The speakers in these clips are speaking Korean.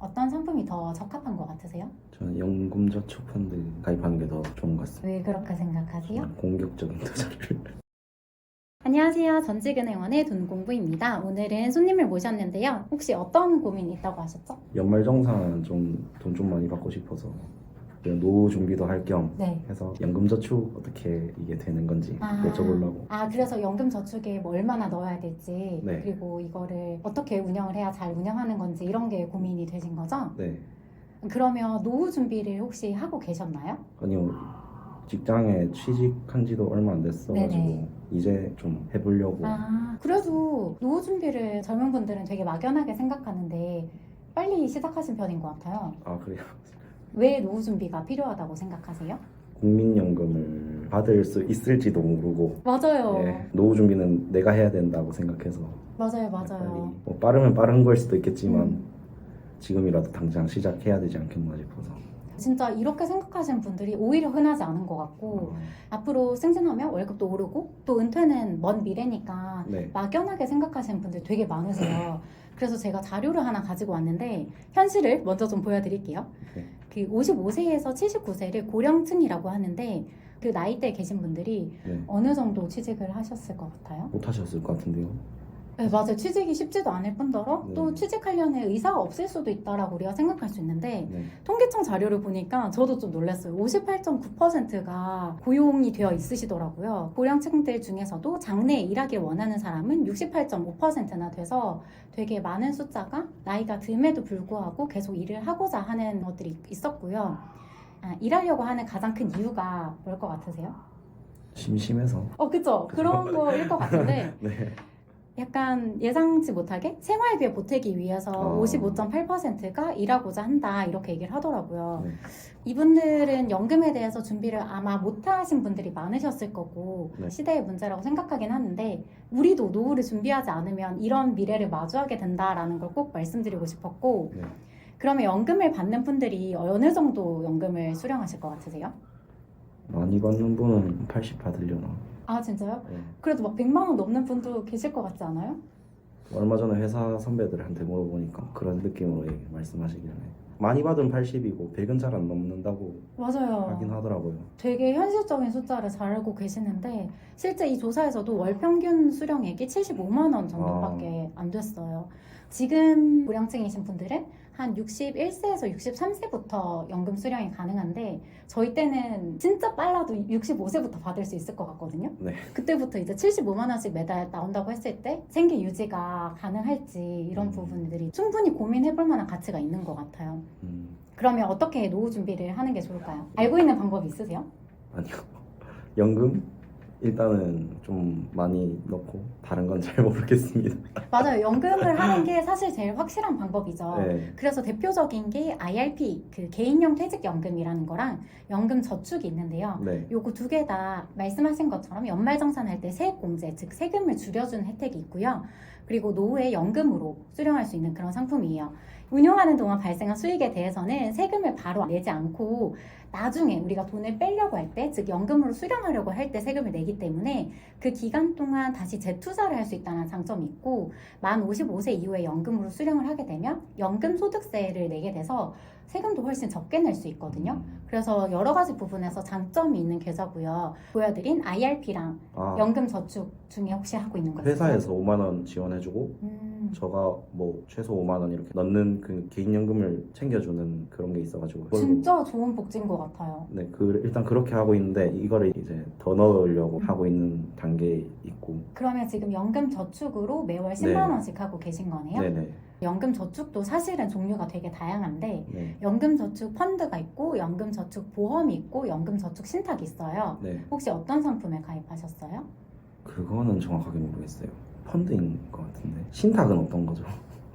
어떤 상품이 더 적합한 것 같으세요? 저는 연금저축펀드 가입하는 게 더 좋은 것 같습니다. 왜 그렇게 생각하세요? 공격적인 투자를. 안녕하세요. 전직은행원의 돈공부입니다. 오늘은 손님을 모셨는데요. 혹시 어떤 고민이 있다고 하셨죠? 연말정산 좀돈 좀 많이 받고 싶어서 노후 준비도 할 겸 네. 해서 연금저축 어떻게 이게 되는 건지 아. 여쭤보려고. 아, 그래서 연금 저축에 뭐 얼마나 넣어야 될지, 네. 그리고 이거를 어떻게 운영을 해야 잘 운영하는 건지 이런 게 고민이 되신 거죠? 네. 그러면 노후 준비를 혹시 하고 계셨나요? 아니요. 직장에 취직한 지도 얼마 안 됐어가지고 네네. 이제 좀 해보려고. 아, 그래도 노후 준비를 젊은 분들은 되게 막연하게 생각하는데 빨리 시작하신 편인 것 같아요. 아 그래요. 왜 노후 준비가 필요하다고 생각하세요? 국민연금을 받을 수 있을지도 모르고 맞아요. 예, 노후 준비는 내가 해야 된다고 생각해서 맞아요, 맞아요. 뭐 빠르면 빠른 걸 수도 있겠지만 음. 지금이라도 당장 시작해야 되지 않겠나 싶어서 진짜 이렇게 생각하시는 분들이 오히려 흔하지 않은 것 같고 앞으로 승진하면 월급도 오르고 또 은퇴는 먼 미래니까 네. 막연하게 생각하시는 분들 되게 많으세요. 그래서 제가 자료를 하나 가지고 왔는데 현실을 먼저 좀 보여드릴게요. 네. 그 55세에서 79세를 고령층이라고 하는데 그 나이대에 계신 분들이 네. 어느 정도 취직을 하셨을 것 같아요? 못 하셨을 것 같은데요. 네, 맞아요. 취직이 쉽지도 않을 뿐더러 네. 또 취직하려는 의사가 없을 수도 있다라고 우리가 생각할 수 있는데 네. 통계청 자료를 보니까 저도 좀 놀랐어요. 58.9%가 고용이 되어 있으시더라고요. 고령층들 중에서도 장래에 일하길 원하는 사람은 68.5%나 돼서 되게 많은 숫자가 나이가 듦에도 불구하고 계속 일을 하고자 하는 것들이 있었고요. 아, 일하려고 하는 가장 큰 이유가 뭘 것 같으세요? 심심해서. 어, 그쵸. 그런 거일 것 같은데 네. 약간 예상치 못하게 생활비에 보태기 위해서 어. 55.8%가 일하고자 한다 이렇게 얘기를 하더라고요. 네. 이분들은 연금에 대해서 준비를 아마 못하신 분들이 많으셨을 거고 네. 시대의 문제라고 생각하긴 하는데 우리도 노후를 준비하지 않으면 이런 미래를 마주하게 된다라는 걸 꼭 말씀드리고 싶었고 네. 그러면 연금을 받는 분들이 어느 정도 연금을 수령하실 것 같으세요? 많이 받는 분은 80 받으려나. 아 진짜요? 네. 그래도 막 100만 원 넘는 분도 계실 것 같지 않아요? 얼마 전에 회사 선배들한테 물어보니까 그런 느낌으로 얘기- 말씀하시길래 많이 받으면 80이고 100은 잘 안 넘는다고 맞아요. 하긴 하더라고요. 되게 현실적인 숫자를 잘 알고 계시는데 실제 이 조사에서도 월 평균 수령액이 75만 원 정도밖에 안 됐어요. 지금 고령층이신 분들은 한 61세에서 63세부터 연금 수령이 가능한데 저희 때는 진짜 빨라도 65세부터 받을 수 있을 것 같거든요. 네. 그때부터 이제 75만 원씩 매달 나온다고 했을 때 생계 유지가 가능할지 이런 음. 부분들이 충분히 고민해볼 만한 가치가 있는 것 같아요. 음, 그러면 어떻게 노후 준비를 하는 게 좋을까요? 알고 있는 방법이 있으세요? 아니요. 연금 일단은 좀 많이 넣고 다른 건 잘 모르겠습니다. 맞아요. 연금을 하는 게 사실 제일 확실한 방법이죠. 네. 그래서 대표적인 게 IRP, 그 개인용 퇴직연금이라는 거랑 연금 저축이 있는데요. 네. 요거 두 개 다 말씀하신 것처럼 연말정산할 때 세액공제, 즉 세금을 줄여주는 혜택이 있고요. 그리고 노후에 연금으로 수령할 수 있는 그런 상품이에요. 운용하는 동안 발생한 수익에 대해서는 세금을 바로 내지 않고 나중에 우리가 돈을 빼려고 할 때, 즉 연금으로 수령하려고 할 때 세금을 내기 때문에 그 기간 동안 다시 재투자를 할 수 있다는 장점이 있고 만 55세 이후에 연금으로 수령을 하게 되면 연금 소득세를 내게 돼서 세금도 훨씬 적게 낼 수 있거든요. 그래서 여러 가지 부분에서 장점이 있는 계좌고요. 보여드린 IRP랑 아, 연금 저축 중에 혹시 하고 있는 거 있어요? 회사에서 5만 원 지원해주고 음, 저가 뭐 최소 5만 원 이렇게 넣는 그 개인연금을 챙겨주는 그런 게 있어가지고 진짜 좋은 복지인 것 같아요. 네, 그 일단 그렇게 하고 있는데 이거를 이제 더 넣으려고 음. 하고 있는 단계에 있고 그러면 지금 연금 저축으로 매월 10만 네. 원씩 하고 계신 거네요? 네네 연금 저축도 사실은 종류가 되게 다양한데 네, 연금 저축 펀드가 있고 연금 저축 보험이 있고 연금 저축 신탁이 있어요. 네 혹시 어떤 상품에 가입하셨어요? 그거는 정확하게 모르겠어요 펀드인 것 같은데 신탁은 어떤 거죠?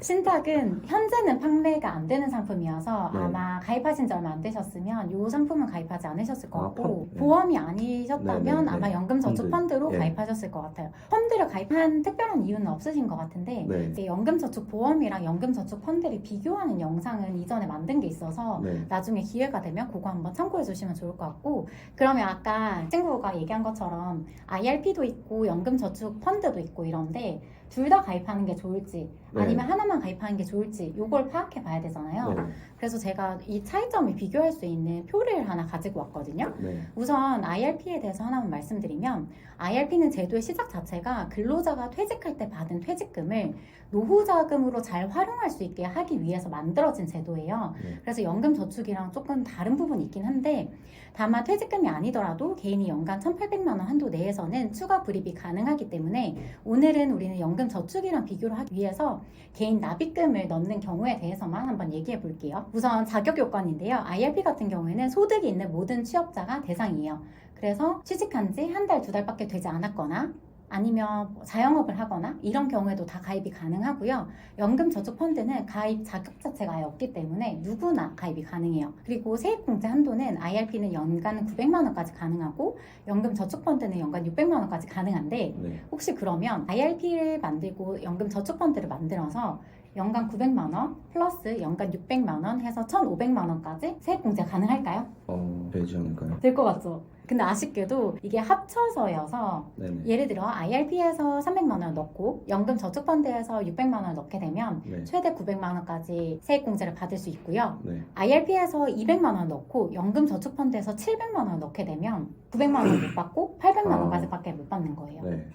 신탁은 현재는 판매가 안 되는 상품이어서 네. 아마 가입하신 지 얼마 안 되셨으면 이 상품은 가입하지 않으셨을 것 아, 같고 펀- 네. 보험이 아니셨다면 네, 네, 네. 아마 연금저축 펀드. 펀드. 로 예. 가입하셨을 것 같아요. 펀드를 가입한 특별한 이유는 없으신 것 같은데 네, 이제 연금저축 보험이랑 연금저축 펀드를 비교하는 영상은 이전에 만든 게 있어서 네, 나중에 기회가 되면 그거 한번 참고해 주시면 좋을 것 같고 그러면 아까 친구가 얘기한 것처럼 IRP도 있고 연금저축 펀드도 있고 이런데 둘 다 가입하는 게 좋을지 네. 아니면 하나만 가입하는 게 좋을지 요걸 파악해 봐야 되잖아요. 네. 그래서 제가 이 차이점을 비교할 수 있는 표를 하나 가지고 왔거든요. 네. 우선 IRP에 대해서 하나만 말씀드리면 IRP는 제도의 시작 자체가 근로자가 퇴직할 때 받은 퇴직금을 노후 자금으로 잘 활용할 수 있게 하기 위해서 만들어진 제도예요. 네. 그래서 연금 저축이랑 조금 다른 부분이 있긴 한데 다만 퇴직금이 아니더라도 개인이 연간 1,800만 원 한도 내에서는 추가 불입이 가능하기 때문에 오늘은 우리는 연금 저축이랑 비교를 하기 위해서 개인 납입금을 넣는 경우에 대해서만 한번 얘기해 볼게요. 우선 자격 요건인데요. IRP 같은 경우에는 소득이 있는 모든 취업자가 대상이에요. 그래서 취직한 지 한 달, 두 달밖에 되지 않았거나 아니면 뭐 자영업을 하거나 이런 경우에도 다 가입이 가능하고요. 연금 저축 펀드는 가입 자격 자체가 아예 없기 때문에 누구나 가입이 가능해요. 그리고 세입공제 한도는 IRP는 연간 900만 원까지 가능하고 연금 저축 펀드는 연간 600만 원까지 가능한데 네. 혹시 그러면 IRP를 만들고 연금 저축 펀드를 만들어서 연간 900만 원 플러스 연간 600만 원 해서 1,500만 원까지 세입공제 가능할까요? 어, 되지 않을까요? 될 것 같죠? 근데 아쉽게도 이게 합쳐서여서 네네. 예를 들어 IRP에서 300만 원 넣고 연금 저축 펀드에서 600만 원 넣게 되면 네. 최대 900만 원까지 세입공제를 받을 수 있고요. 네. IRP에서 200만 원 넣고 연금 저축 펀드에서 700만 원 넣게 되면 900만 원못 받고 800만 아. 원까지밖에 못 받는 거예요. 네.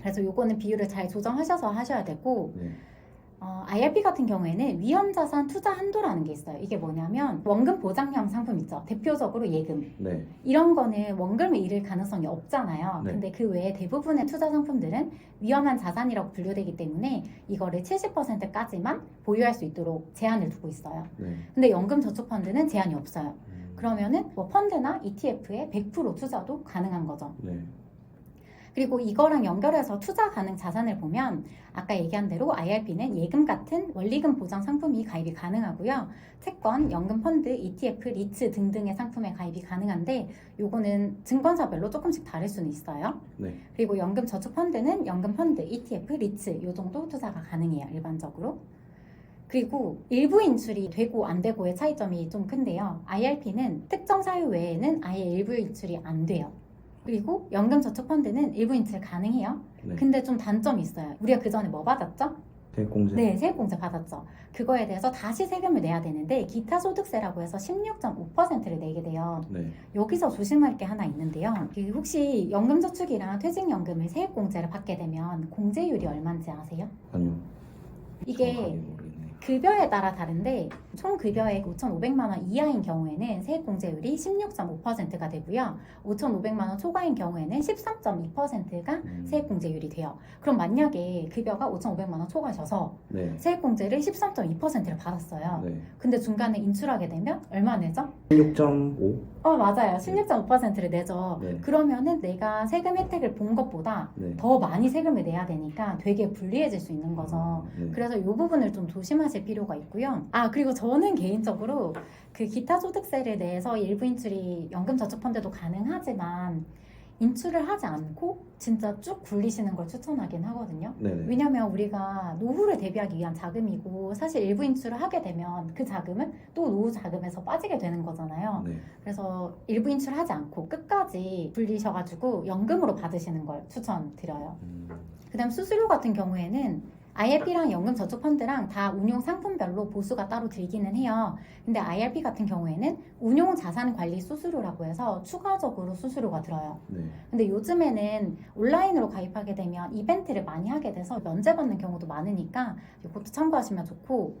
그래서 요거는 비율을 잘 조정하셔서 하셔야 되고 네. 어, IRP 같은 경우에는 위험자산 투자 한도라는 게 있어요. 이게 뭐냐면 원금 보장형 상품 있죠. 대표적으로 예금. 네. 이런 거는 원금을 잃을 가능성이 없잖아요. 네. 근데 그 외에 대부분의 투자 상품들은 위험한 자산이라고 분류되기 때문에 이거를 70%까지만 보유할 수 있도록 제한을 두고 있어요. 네. 근데 연금 저축 펀드는 제한이 없어요. 음, 그러면은 뭐 펀드나 ETF에 100% 투자도 가능한 거죠. 네. 그리고 이거랑 연결해서 투자 가능 자산을 보면 아까 얘기한 대로 IRP는 예금 같은 원리금 보장 상품이 가입이 가능하고요. 채권, 연금 펀드, ETF, 리츠 등등의 상품에 가입이 가능한데 요거는 증권사별로 조금씩 다를 수는 있어요. 네. 그리고 연금 저축 펀드는 연금 펀드, ETF, 리츠 요 정도 투자가 가능해요. 일반적으로. 그리고 일부 인출이 되고 안 되고의 차이점이 좀 큰데요. IRP는 특정 사유 외에는 아예 일부 인출이 안 돼요. 그리고 연금 저축 펀드는 일부 인출 가능해요. 네. 근데 좀 단점이 있어요. 우리가 그 전에 뭐 받았죠? 세액공제. 네, 세액공제 받았죠. 그거에 대해서 다시 세금을 내야 되는데 기타 소득세라고 해서 16.5%를 내게 돼요. 네. 여기서 조심할 게 하나 있는데요. 그 혹시 연금저축이랑 퇴직연금을 세액공제를 받게 되면 공제율이 얼마인지 아세요? 아니요. 이게 정확하게 모르겠네요. 급여에 따라 다른데 총 급여액 5,500만 원 이하인 경우에는 세액공제율이 16.5%가 되고요. 5,500만 원 초과인 경우에는 13.2%가 음, 세액공제율이 돼요. 그럼 만약에 급여가 5,500만 원 초과하셔서 네. 세액공제를 13.2%를 받았어요. 네. 근데 중간에 인출하게 되면 얼마 내죠? 16.5. 어 맞아요. 16.5%를 내죠. 네. 그러면은 내가 세금 혜택을 본 것보다 네. 더 많이 세금을 내야 되니까 되게 불리해질 수 있는 거죠. 네. 그래서 이 부분을 좀 조심하실 필요가 있고요. 아 그리고 저는 개인적으로 그 기타 소득세를 내서 일부 인출이 연금저축펀드도 가능하지만 인출을 하지 않고 진짜 쭉 굴리시는 걸 추천하긴 하거든요. 네네. 왜냐면 우리가 노후를 대비하기 위한 자금이고 사실 일부 인출을 하게 되면 그 자금은 또 노후 자금에서 빠지게 되는 거잖아요. 네. 그래서 일부 인출하지 않고 끝까지 굴리셔가지고 연금으로 받으시는 걸 추천드려요. 음, 그다음 수수료 같은 경우에는 IRP랑 연금저축펀드랑 다 운용 상품별로 보수가 따로 들기는 해요. 근데 IRP 같은 경우에는 운용 자산 관리 수수료라고 해서 추가적으로 수수료가 들어요. 네. 근데 요즘에는 온라인으로 가입하게 되면 이벤트를 많이 하게 돼서 면제받는 경우도 많으니까 이것도 참고하시면 좋고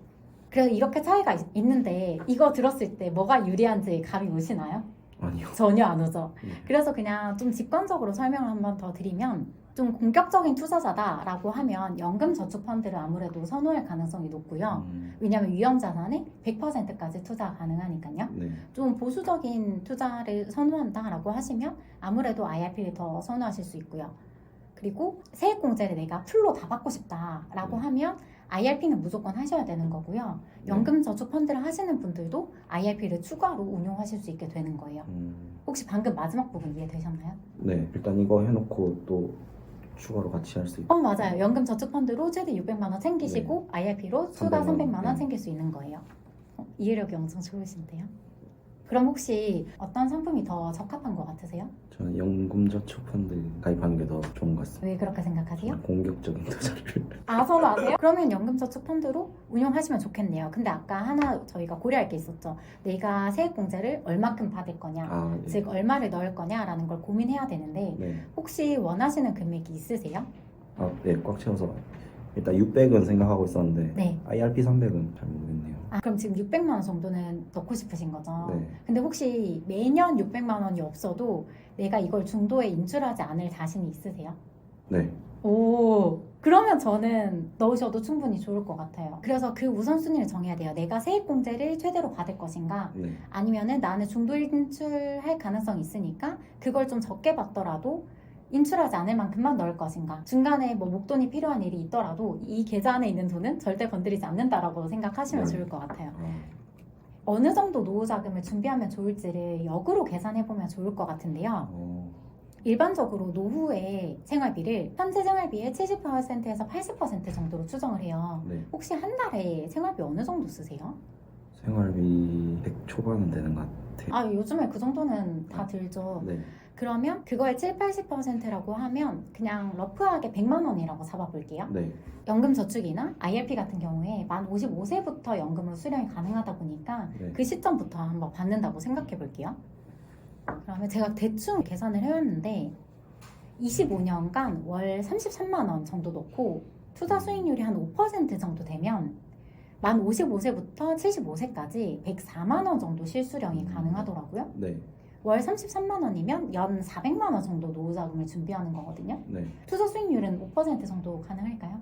그래서 이렇게 차이가 있- 있는데 이거 들었을 때 뭐가 유리한지 감이 오시나요? 아니요. 전혀 안 오죠. 네. 그래서 그냥 좀 직관적으로 설명을 한번 더 드리면 좀 공격적인 투자자다라고 하면 연금 저축 펀드를 아무래도 선호할 가능성이 높고요. 음, 왜냐하면 위험 자산에 100%까지 투자 가능하니까요. 네. 좀 보수적인 투자를 선호한다라고 하시면 아무래도 IRP를 더 선호하실 수 있고요. 그리고 세액 공제를 내가 풀로 다 받고 싶다라고 네. 하면 IRP는 무조건 하셔야 되는 거고요. 네. 연금 저축 펀드를 하시는 분들도 IRP를 추가로 운용하실 수 있게 되는 거예요. 음, 혹시 방금 마지막 부분 이해되셨나요? 네. 일단 이거 해놓고 또 추가로 같이 할 수 있고. 어 맞아요. 연금 저축 펀드로 최대 600만 원 챙기시고 IRP로 추가 300만 원, 300만 원 네. 챙길 수 있는 거예요. 어, 이해력이 엄청 좋으신데요. 그럼 혹시 어떤 상품이 더 적합한 것 같으세요? 저는 연금저축펀드 가입하는 게 더 좋은 것 같습니다. 왜 그렇게 생각하세요? 공격적인 투자를 아 선호하세요? 그러면 연금저축펀드로 운용하시면 좋겠네요. 근데 아까 하나 저희가 고려할 게 있었죠. 내가 세액공제를 얼마큼 받을 거냐, 아, 네. 즉 얼마를 넣을 거냐라는 걸 고민해야 되는데 네. 혹시 원하시는 금액이 있으세요? 아, 네, 꽉 채워서 일단 600은 생각하고 있었는데 네. IRP 300은 잘 모르겠네요. 아 그럼 지금 600만 원 정도는 넣고 싶으신 거죠? 네. 근데 혹시 매년 600만 원이 없어도 내가 이걸 중도에 인출하지 않을 자신이 있으세요? 네. 오, 그러면 저는 넣으셔도 충분히 좋을 것 같아요. 그래서 그 우선순위를 정해야 돼요. 내가 세액공제를 최대로 받을 것인가? 네. 아니면은 나는 중도 인출할 가능성이 있으니까 그걸 좀 적게 받더라도 인출하지 않을 만큼만 넣을 것인가? 중간에 뭐 목돈이 필요한 일이 있더라도 이 계좌 안에 있는 돈은 절대 건드리지 않는다라고 생각하시면 네. 좋을 것 같아요. 아, 어느 정도 노후 자금을 준비하면 좋을지를 역으로 계산해 보면 좋을 것 같은데요. 어, 일반적으로 노후의 생활비를 현재 생활비의 70%에서 80% 정도로 추정을 해요. 네. 혹시 한 달에 생활비 어느 정도 쓰세요? 생활비 100 초반은 되는 것 같아요. 아, 요즘에 그 정도는 다 들죠. 네. 그러면 그거의 7, 80%라고 하면 그냥 러프하게 100만 원이라고 잡아볼게요. 네. 연금 저축이나 IRP 같은 경우에 만 55세부터 연금으로 수령이 가능하다 보니까 네. 그 시점부터 한번 받는다고 생각해 볼게요. 그러면 제가 대충 계산을 해왔는데 25년간 월 33만 원 정도 넣고 투자 수익률이 한 5% 정도 되면 만 55세부터 75세까지 104만 원 정도 실수령이 음. 가능하더라고요. 네. 월 33만 원이면 연 400만 원 정도 노후 자금을 준비하는 거거든요. 네. 투자 수익률은 5% 정도 가능할까요?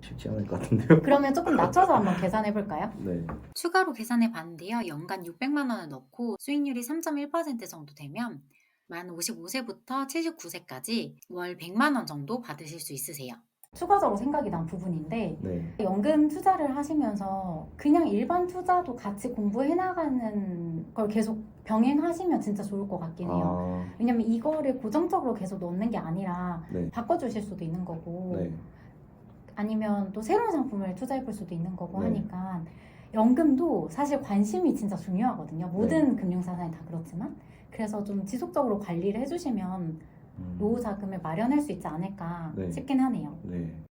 쉽지 않을 것 같은데요. 그러면 조금 낮춰서 한번 계산해 볼까요? 네. 추가로 계산해 봤는데요. 연간 600만 원을 넣고 수익률이 3.1% 정도 되면 만 55세부터 79세까지 월 100만 원 정도 받으실 수 있으세요. 추가적으로 생각이 난 부분인데 네. 연금 투자를 하시면서 그냥 일반 투자도 같이 공부해 나가는 걸 계속 병행하시면 진짜 좋을 것 같긴 해요. 아, 왜냐면 이거를 고정적으로 계속 넣는 게 아니라 네. 바꿔주실 수도 있는 거고 네. 아니면 또 새로운 상품을 투자해 볼 수도 있는 거고 네. 하니까 연금도 사실 관심이 진짜 중요하거든요. 모든 금융사상이 다 그렇지만 그래서 좀 지속적으로 관리를 해주시면 음, 노후 자금을 마련할 수 있지 않을까 네. 싶긴 하네요. 네.